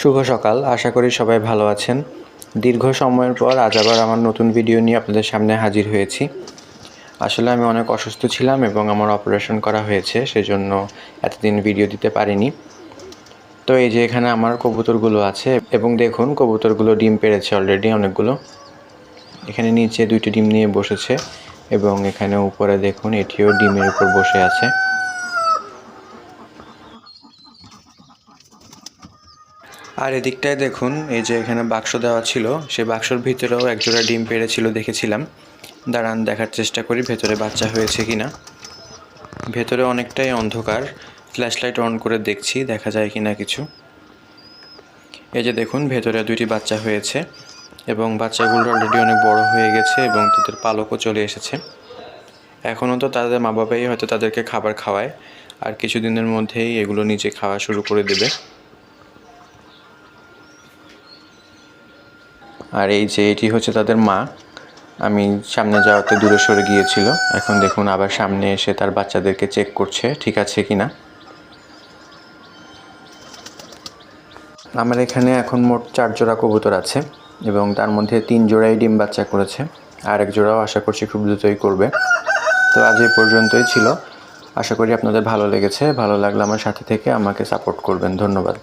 শুভ সকাল। আশা করি সবাই ভালো আছেন। দীর্ঘ সময়ের পর আজ আবার আমার নতুন ভিডিও নিয়ে আপনাদের সামনে হাজির হয়েছি। আসলে আমি অনেক অসুস্থ ছিলাম এবং আমার অপারেশন করা হয়েছে, সেজন্য এতদিন ভিডিও দিতে পারিনি। তো এই যে এখানে আমার কবুতরগুলো আছে, এবং দেখুন কবুতরগুলো ডিম পেড়েছে অলরেডি অনেকগুলো। এখানে নিচে দুইটি ডিম নিয়ে বসেছে, এবং এখানে উপরে দেখুন এটিও ডিমের উপর বসে আছে। আর এদিকটায় দেখুন, এই যে এখানে বাক্স দেওয়া ছিল, সেই বাক্সর ভিতরেও একজোড়া ডিম পেড়েছিল দেখেছিলাম। দাঁড়ান, দেখার চেষ্টা করি ভেতরে বাচ্চা হয়েছে কি না ভেতরে অনেকটাই অন্ধকার। ফ্ল্যাশ লাইট অন করে দেখছি, দেখা যায় কি না কিছু। এই যে দেখুন, ভেতরে দুইটি বাচ্চা হয়েছে এবং বাচ্চাগুলো অলরেডি অনেক বড় হয়ে গেছে এবং তাদের পালকও চলে এসেছে। এখনও তো তাদের মা বাবাই হয়তো তাদেরকে খাবার খাওয়ায়, আর কিছুদিনের মধ্যেই এগুলো নিজে খাওয়া শুরু করে দেবে। আর এই যে এটি হচ্ছে তাদের মা, আমি সামনে যাওয়াতে দূরে সরে গিয়েছিল। এখন দেখুন আবার সামনে এসে তার বাচ্চাদেরকে চেক করছে, ঠিক আছে কি না আমার এখানে এখন মোট চার জোড়া কবুতর আছে এবং তার মধ্যে তিন জোড়াই ডিম বাচ্চা করেছে। আর এক জোড়াও আশা করছি খুব দ্রুতই করবে। তো আজ এই পর্যন্তই ছিল। আশা করি আপনাদের ভালো লেগেছে। ভালো লাগলে আমার সাথে থেকে আমাকে সাপোর্ট করবেন। ধন্যবাদ।